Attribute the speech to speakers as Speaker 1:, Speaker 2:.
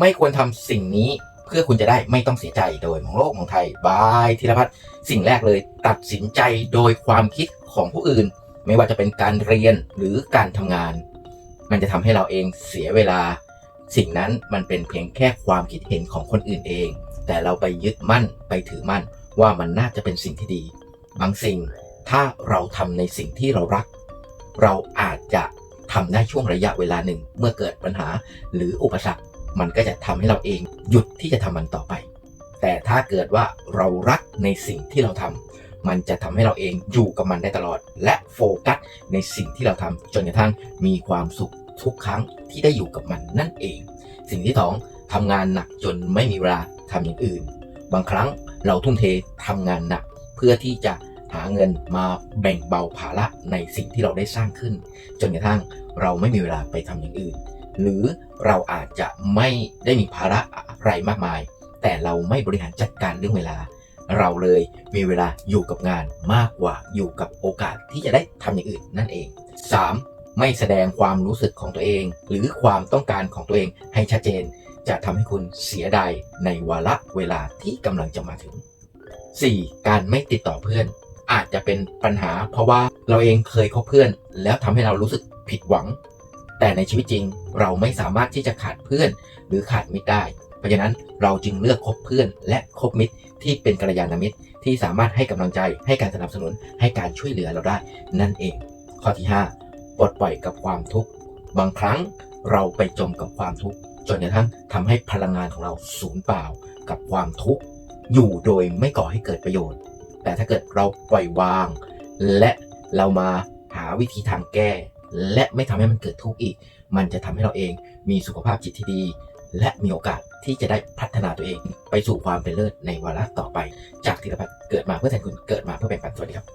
Speaker 1: ไม่ควรทำสิ่งนี้เพื่อคุณจะได้ไม่ต้องเสียใจโดยมองโลกมองไทยบายธีรพัฒน์สิ่งแรกเลย ตัดสินใจโดยความคิดของผู้อื่น ไม่ว่าจะเป็นการเรียนหรือการทำงาน มันจะทำให้เราเองเสียเวลา สิ่งนั้นมันเป็นเพียงแค่ความคิดเห็นของคนอื่นเอง แต่เราไปยึดมั่นไปถือมั่น ว่ามันน่าจะเป็นสิ่งที่ดี บางสิ่งถ้าเราทำในสิ่งที่เรารัก เราอาจจะทำได้ช่วงระยะเวลาหนึ่ง เมื่อเกิดปัญหาหรืออุปสรรค มันก็จะทำให้เราเองหยุดที่จะทำมันต่อไป แต่ถ้าเกิดว่าเรารักในสิ่งที่เราทำมันจะทำให้เราเองอยู่กับมันได้ตลอด และโฟกัสในสิ่งที่เราทำจนกระทั่งมีความสุขทุกครั้งที่ได้อยู่กับมันนั่นเอง สิ่งที่สองทำงานหนักจนไม่มีเวลาทำอย่างอื่น บางครั้งเราทุ่มเททำงานหนักเพื่อที่จะหาเงินมาแบ่งเบาภาระในสิ่งที่เราได้สร้างขึ้น จนกระทั่งเราไม่มีเวลาไปทำอย่างอื่น หรือเราอาจจะไม่ได้มีภาระอะไรมากมาย แต่เราไม่บริหารจัดการเรื่องเวลา เราเลยมีเวลาอยู่กับงานมากกว่าอยู่กับโอกาสที่จะได้ทำอย่างอื่นนั่นเอง 3. ไม่แสดงความรู้สึกของตัวเอง หรือความต้องการของตัวเองให้ชัดเจน จะทำให้คุณเสียดายในวาระเวลาที่กำลังจะมาถึง 4. การไม่ติดต่อเพื่อน อาจจะเป็นปัญหา เพราะว่าเราเองเคยคบเพื่อน แล้วทำให้เรารู้สึกผิดหวัง แต่ในชีวิตจริงเราไม่สามารถที่จะขาดเพื่อน หรือขาดมิตรได้ เพราะฉะนั้นเราจึงเลือกคบเพื่อน และคบมิตรที่เป็นกัลยาณมิตรที่สามารถให้กำลังใจให้การสนับสนุนให้การช่วยเหลือเราได้ นั่นเอง ข้อที่ 5 ปลดปล่อยกับความทุกข์บางครั้งเราไปจมกับความทุกข์จนกระทั่งทำให้พลังงานของเราสูญเปล่ากับความทุกข์อยู่โดยไม่ก่อให้เกิดประโยชน์ แต่ถ้าเกิดเราปล่อยวาง และเรามาหาวิธีทางแก้ และไม่ทำให้มันเกิดทุกข์อีก มันจะทำให้เราเองมีสุขภาพจิตที่ดี และมีโอกาสที่จะได้พัฒนาตัวเอง ไปสู่ความเป็นเลิศในวาระต่อไป จากธีรพัฒน์เกิดมาเพื่อแทนคุณเกิดมาเพื่อแบ่งปันสวัสดีครับ